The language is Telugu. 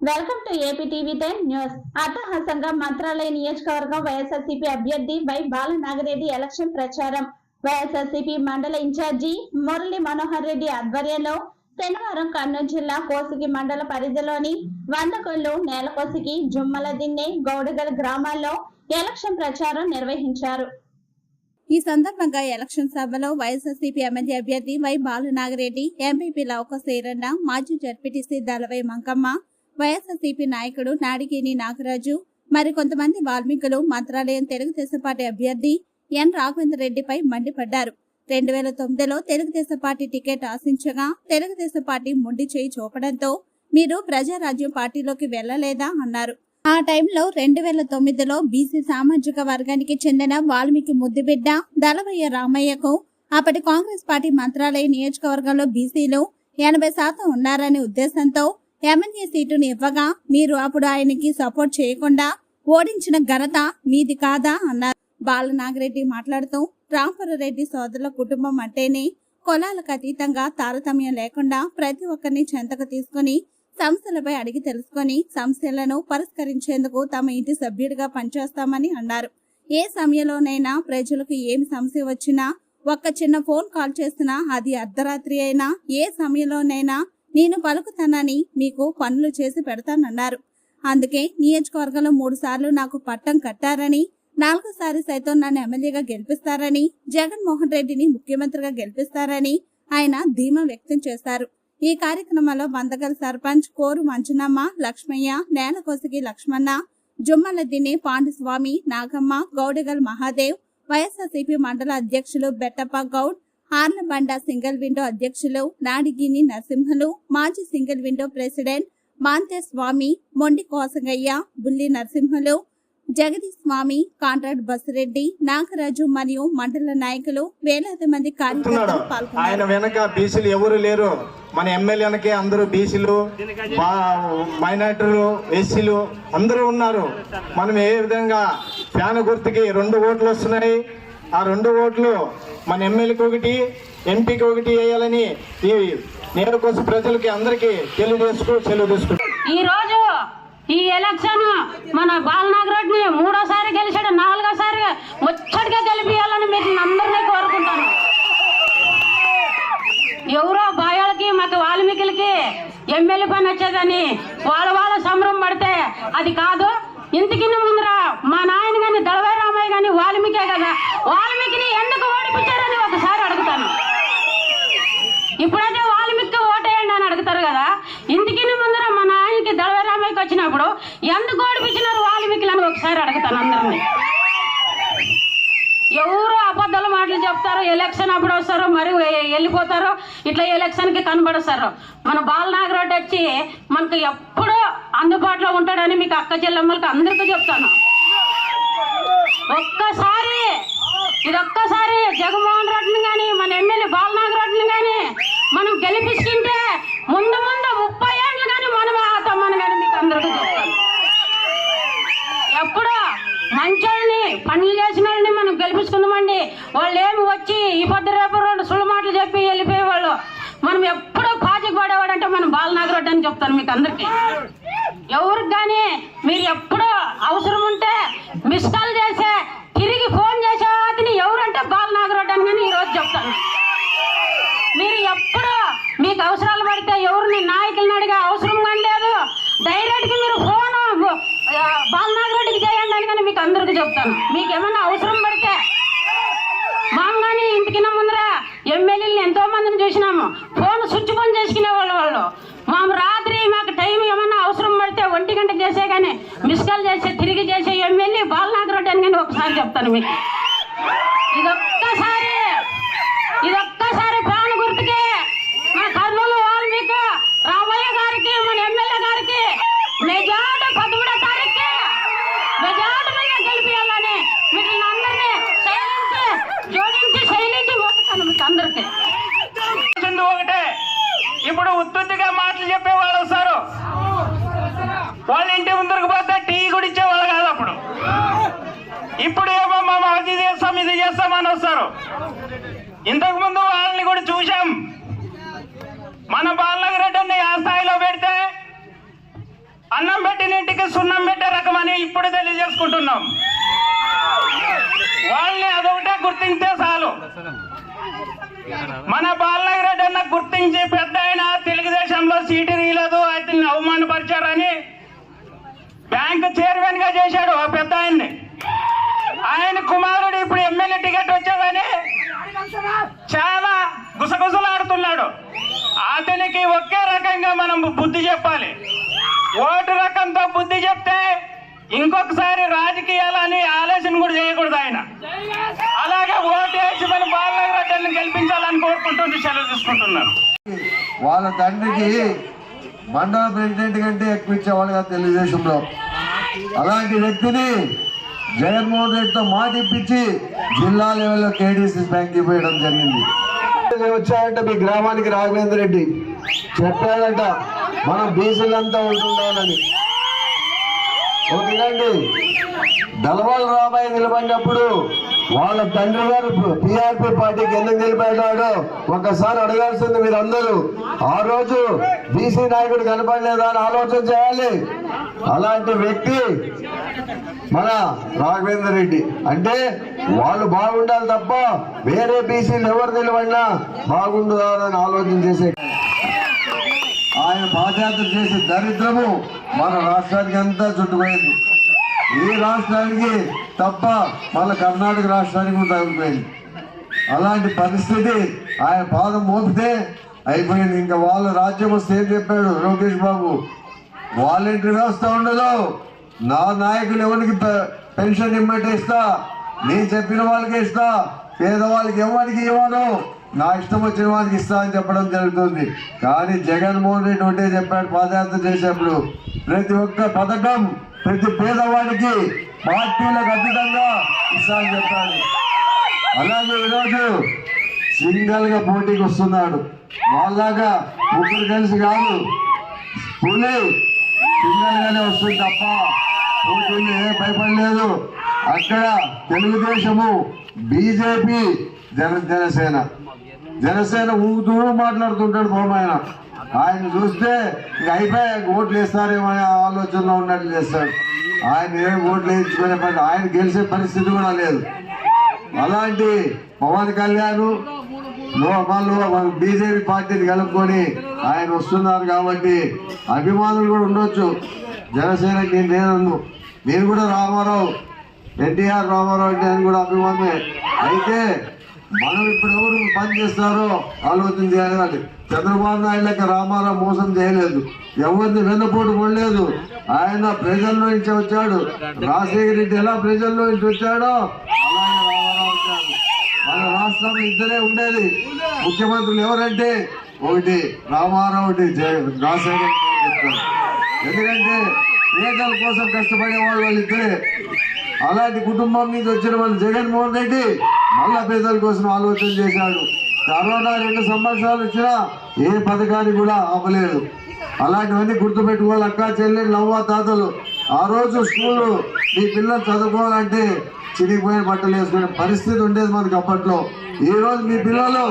Welcome to AP TV ten news అట్టహాసంగా మంత్రాలయ నియోజకవర్గం వైఎస్ఆర్సీపీ అభ్యర్థి వై బాలనాగిరెడ్డి ఎలక్షన్ ప్రచారం. వైఎస్ఆర్సీపీ మండల ఇన్ఛార్జి మురళి మనోహర్ రెడ్డి ఆధ్వర్యంలో శనివారం కర్నూలు జిల్లా కోసికి మండల పరిధిలోని వందకొల్లు నేలకోసిగి జుమ్మల దిన్నె గౌడగల్ గ్రామాల్లో ఎలక్షన్ ప్రచారం నిర్వహించారు. ఈ సందర్భంగా ఎలక్షన్ సభలో వైఎస్ఆర్సీపీ ఎమ్మెల్యే అభ్యర్థి వై బాలనాగిరెడ్డి ఎంపీపీ లవక సీరన్న మాజీ జడ్పీటీసీ దళవై మంకమ్మ వైఎస్ఆర్సీపీ నాయకుడు నాడికేని నాగరాజు మరికొంతమంది వాల్మీకులు మంత్రాలయం తెలుగుదేశం పార్టీ అభ్యర్థి ఎన్. రాఘవేంద్ర రెడ్డిపై మండిపడ్డారు. రెండు వేల తొమ్మిదిలో తెలుగుదేశం పార్టీ టికెట్ ఆశించగా తెలుగుదేశం పార్టీ మొండి చేయి చూపడంతో మీరు ప్రజారాజ్యం పార్టీలోకి వెళ్ళలేదా అన్నారు. ఆ టైంలో రెండు వేల తొమ్మిదిలో బీసీ సామాజిక వర్గానికి చెందిన వాల్మీకి ముద్దుబిడ్డ దళవయ్య రామయ్యకు అప్పటి కాంగ్రెస్ పార్టీ మంత్రాలయ నియోజకవర్గంలో బీసీలు ఎనభై శాతం ఉన్నారనే ఉద్దేశంతో ఎమ్మెల్యే సీటును ఇవ్వగా మీరు అప్పుడు ఆయనకి సపోర్ట్ చేయకుండా ఓడించిన ఘనత మీది కాదా అన్నారు. బాలనాగిరెడ్డి మాట్లాడుతూ రాంపురరెడ్డి సోదరుల కుటుంబం అంటేనే కులాలకు అతీతంగా తారతమ్యం లేకుండా ప్రతి ఒక్కరిని చెంతకు తీసుకుని సమస్యలపై అడిగి తెలుసుకొని సమస్యలను పరిష్కరించేందుకు తమ ఇంటి సభ్యుడిగా పనిచేస్తామని అన్నారు. ఏ సమయంలోనైనా ప్రజలకు ఏమి సమస్య వచ్చినా ఒక్క చిన్న ఫోన్ కాల్ చేసినా అది అర్ధరాత్రి అయినా ఏ సమయంలోనైనా నేను పలుకుతానని మీకు పనులు చేసి పెడతానన్నారు. అందుకే నియోజకవర్గంలో మూడు సార్లు నాకు పట్టం కట్టారని నాలుగోసారి సైతం నన్ను ఎమ్మెల్యేగా గెలిపిస్తారని జగన్మోహన్ రెడ్డిని ముఖ్యమంత్రిగా గెలిపిస్తారని ఆయన ధీమా వ్యక్తం చేశారు. ఈ కార్యక్రమంలో వందగల్ సర్పంచ్ కోరు మంచునమ్మ లక్ష్మయ్య నేలకోసగి లక్ష్మణ జుమ్మలదిని పాండుస్వామి నాగమ్మ గౌడగల్ మహాదేవ్ వైఎస్ఆర్సీపీ మండల అధ్యక్షులు బెట్టప్ప గౌడ్ ఆర్లబండ సింగిల్ విండో అధ్యక్షులు నాడిగిని నరసింహలు మాజీ single window president Manthe Swamy Mondi Kosagayya Bulli Narasimhulu Jagadish Swamy contract Basireddy Nagaraju మరియు మండల నాయకులు వేలాది మంది కార్యకర్తలు ఆయన వెనక బీసీలు ఎవరు లేరు. మన ఎమ్మెల్యే వెనకే అందరూ బీసీలు మైనార్టీలు ఎస్సీలు అందరూ ఉన్నారు. మనం ఏ విధంగా ఫ్యాన్ గుర్తుకి రెండు ఓట్లు వస్తున్నాయి? ఆ రెండు ఓట్లు మన ఎమ్మెల్యేకి ఒకటి ఎంపీకి ఒకటి వేయాలని ఈ నేరుకోసం ప్రజలకి అందరికీ తెలియజేసుకో సెలవు తీసుకుంటాం ఈ రోజు ఈ ఎలక్షన్ మన బాలనాగరెడ్డిని మూడోసారి గెలిచాడు నాలుగోసారి ముచ్చటిగా గెలిపియాలని మీరు అందరినీ కోరుకుంటాను. ఎవరో బాయాలకి మాకు వాల్మీకులకి ఎమ్మెల్యే పని వచ్చేదని వాళ్ళ వాళ్ళ సంబరం పడితే అది కాదు. ఇంతకిన్న ముందర మా నాయన గాని దళవై రామయ్య గాని వాల్మీకే కదా వాల్మీకిని ఎందుకు ఓడిపించారని ఒకసారి అడుగుతాను ఇప్పుడైతే వాల్మీకి ఓటేయండి అని అడుగుతారు కదా ఇంటికి ముందర మా నాయనకి దళవరామయ్యకి వచ్చినప్పుడు ఎందుకు ఓడిపించినారు వాల్మీకులను ఒకసారి అడుగుతాను అందరిని. ఎవరు అబద్ధాల మాటలు చెప్తారో ఎలక్షన్ అప్పుడు వస్తారో మరి వెళ్ళిపోతారో ఇట్లా ఎలక్షన్కి కనబడతారు మన బాలనాగరెడ్డి వచ్చి మనకు ఎప్పుడూ అందుబాటులో ఉంటాడని మీకు అక్క చెల్లెమ్మలకి అందరికీ చెప్తాను. ఒక్కసారి ఇది ఒక్కసారి జగన్మోహన్ రెడ్డిని కానీ మన ఎమ్మెల్యే బాలనాగరెడ్డిని కానీ మనం గెలిపించుకుంటే ముందు ముందు ముప్పై ఏళ్ళు కానీ మనం ఆతామని కానీ మీకు అందరికీ చెప్తాను ఎప్పుడు మంచోళ్ళని పనులు చేసిన వాళ్ళని మనం గెలిపించుకుందామండి వాళ్ళు ఏమి వచ్చి ఈ పొద్దు రేపు రెండు సుళ్ళు మాటలు చెప్పి వెళ్ళిపోయేవాళ్ళు? మనం ఎప్పుడూ పాచికి పడేవాడంటే మనం బాలనాగరెడ్డి అని చెప్తాను మీకు అందరికీ. ఎవరికి కానీ మీరు ఎప్పుడూ అవసరం ఉంటే మిస్ కాల్ చేసే తిరిగి ఫోన్ చేసే వాటిని ఎవరంటే బాలనాగరెడ్డి అని కానీ ఈరోజు చెప్తాను. మీరు ఎప్పుడు మీకు అవసరాలు పడితే ఎవరిని నాయకులను అడిగే అవసరం కానీ లేదు. డైరెక్ట్గా మీరు ఫోన్ బాలనాగరెడ్డికి చేయండి అని కానీ మీకు అందరికీ చెప్తాను. మీకు ఏమన్నా అవసరం పడితే చూసినాము. ఫోన్ స్విచ్ ఫోన్ చేసుకునే వాళ్ళు వాళ్ళు. మాము రాత్రి మాకు టైం ఏమన్నా అవసరం పడితే ఒంటి గంట చేసే కానీ మిస్ కాల్ చేసే తిరిగి చేసే ఎమ్మెల్యే బాలనాగరెడ్డి అని కానీ ఒకసారి చెప్తాను మీకు. ఇదొక్కసారి ఇదొక్కసారి ప్రాణ గుర్తుకే. మన కర్నూలు వాల్మీకి రామయ్య గారికి మన ఎమ్మెల్యే గారికి మెజార్టీ పదమూడో తారీఖుకి. మెజార్టీ మీద గెలిపియాలని అందరినీ శైలించి జోడించి శైలించి ఓటుతాను అందరికీ. ఇప్పుడు ఉత్పత్తిగా మాటలు చెప్పేవాళ్ళు వస్తారు. వాళ్ళ ఇంటి ముందరకు పోతే టీ కూడా ఇచ్చేవాళ్ళు కాదు అప్పుడు. ఇప్పుడు ఏమో మేము అది చేస్తాం ఇది చేస్తాం అని వస్తారు. ఇంతకు ముందు వాళ్ళని కూడా చూసాం మన బాలనగరెడ్డిని ఆ స్థాయిలో పెడితే అన్నం పెట్టిన ఇంటికి సున్నం పెట్టే రకం అని ఇప్పుడు తెలియజేసుకుంటున్నాం. వాళ్ళని అదొకటే గుర్తించే చాలు. మన బాలనగరెడ్డి అన్న గుర్తించి పెద్ద ఆయన తెలుగుదేశంలో సీటు తీయలేదు అతన్ని అవమానపరిచారని బ్యాంకు చైర్మన్గా చేశాడు ఆ పెద్ద ఆయన్ని. ఆయన కుమారుడు ఇప్పుడు ఎమ్మెల్యే టికెట్ వచ్చేదని చాలా గుసగుసలాడుతున్నాడు. అతనికి ఒకే రకంగా మనం బుద్ధి చెప్పాలి. ఓటు రకంతో బుద్ధి చెప్తే ఇంకొకసారి రాజకీయాలని ఆలోచన కూడా చేయకూడదు ఆయన. అలాగే ఓటు వేసి మన బాలనగరెడ్డిని గెలిపించాలని కోరుకుంటుంది సెలవు తీసుకుంటున్నారు. వాళ్ళ తండ్రికి మండల ప్రెసిడెంట్ కంటే ఎక్కువ ఇచ్చేవాళ్ళు కాదు తెలుగుదేశంలో. అలాంటి వ్యక్తిని జగన్మోహన్ రెడ్డితో మాట ఇప్పించి జిల్లా లెవెల్లో కేడీసీ బ్యాంక్ ఇవ్వడం జరిగింది. వచ్చాడంట మీ గ్రామానికి రాఘవేంద్ర రెడ్డి చెప్పాడంట మనం బీసీలంతా ఉంటుండాలని. ఓకేనండి. దళవాల రామాయ నిలబడినప్పుడు వాళ్ళ తండ్రి గారు టీఆర్పీ పార్టీకి ఎందుకు నిలబడ్డాడో ఒకసారి అడగాల్సింది మీరు అందరూ ఆ రోజు బీసీ నాయకుడు కనపడలేదా అని ఆలోచన చేయాలి. అలాంటి వ్యక్తి మన రాఘవేంద్ర రెడ్డి. అంటే వాళ్ళు బాగుండాలి తప్ప వేరే బీసీలు ఎవరు నిలబడినా బాగుండాలని ఆలోచన చేసే ఆయన పాదయాత్ర చేసే దరిద్రము మన రాష్ట్రానికి అంతా చుట్టుపోయింది ఈ రాష్ట్రానికి తప్ప మన కర్ణాటక రాష్ట్రానికి కూడా తగ్గిపోయింది. అలాంటి పరిస్థితి ఆయన పాదం మోపితే అయిపోయింది. ఇంకా వాళ్ళ రాజ్యం వస్తే ఏం చెప్పాడు లోకేష్ బాబు? వాలంటీర్ వ్యవస్థ ఉండదు. నా నాయకులు ఎవరికి పె- పెన్షన్ ఇమ్మంటే ఇస్తా. నేను చెప్పిన వాళ్ళకి ఇస్తా. పేదవాళ్ళకి ఎవరికి ఇవ్వను? నా ఇష్టం వచ్చిన వారికి ఇస్తా అని చెప్పడం జరుగుతుంది. కానీ జగన్మోహన్ రెడ్డి ఒకటే చెప్పాడు పాదయాత్ర చేసేప్పుడు ప్రతి ఒక్క పథకం ప్రతి పేదవాడికి పార్టీలకు అతీతంగా ఇస్తా అని చెప్పాడు. అలాగే ఈరోజు సింగల్గా పోటీకి వస్తున్నాడు. వాళ్ళగా ముగ్గురు కలిసి కాదు పులి సింగల్ గానే వస్తుంది తప్ప పోటీని ఏ భయపడలేదు. అక్కడ తెలుగుదేశము బీజేపీ జన జనసేన. జనసేన ఊగుతూ మాట్లాడుతుంటాడు బాబు ఆయన ఆయన చూస్తే ఇంక అయిపోయా ఓట్లు వేస్తారేమో అనే ఆలోచనలో ఉన్నట్లు చేస్తాడు. ఆయన ఏమి ఓట్లు వేయించుకునే పని ఆయన గెలిచే పరిస్థితి కూడా లేదు. అలాంటి పవన్ కళ్యాణ్ వాళ్ళు బీజేపీ పార్టీని కలుపుకొని ఆయన వస్తున్నారు కాబట్టి అభిమానులు కూడా ఉండొచ్చు. జనసేనకి నేను లేనన్ను నేను కూడా రామారావు ఎన్టీఆర్ రామారావు అంటే ఆయన కూడా అభిమానమే అయితే మనం ఇప్పుడు ఎవరు పని చేస్తారో ఆలోచన చేయాలి. చంద్రబాబు నాయుడు లెక్క రామారావు మోసం చేయలేదు. ఎవరిని వెన్నపోటు పడలేదు ఆయన ప్రజల్లో నుంచి వచ్చాడు. రాజశేఖర రెడ్డి ఎలా ప్రజల్లో నుంచి వచ్చాడో అలాగే రామారావు వచ్చాడు. మన రాష్ట్రంలో ఇద్దరే ఉండేది. ముఖ్యమంత్రులు ఎవరంటే ఒకటి రామారావు ఒకటి జగ- రాజశేఖర ఎందుకంటే పేదల కోసం కష్టపడే వాళ్ళు వాళ్ళు ఇద్దరే అలాంటి కుటుంబం నుంచి వచ్చిన వాళ్ళు జగన్మోహన్ రెడ్డి. మళ్ళా పేదల కోసం ఆలోచన చేశాడు. కరోనా రెండు సంవత్సరాలు వచ్చినా ఏ పథకాన్ని కూడా ఆపలేదు. అలాంటివన్నీ గుర్తుపెట్టుకోవాలి అక్క చెల్లె నవ్వ తాతలు. ఆ రోజు స్కూల్ మీ పిల్లలు చదువుకోవాలంటే చిరిగిపోయిన బట్టలు వేసుకునే పరిస్థితి ఉండేది మనకి అప్పట్లో. ఈ రోజు మీ పిల్లలు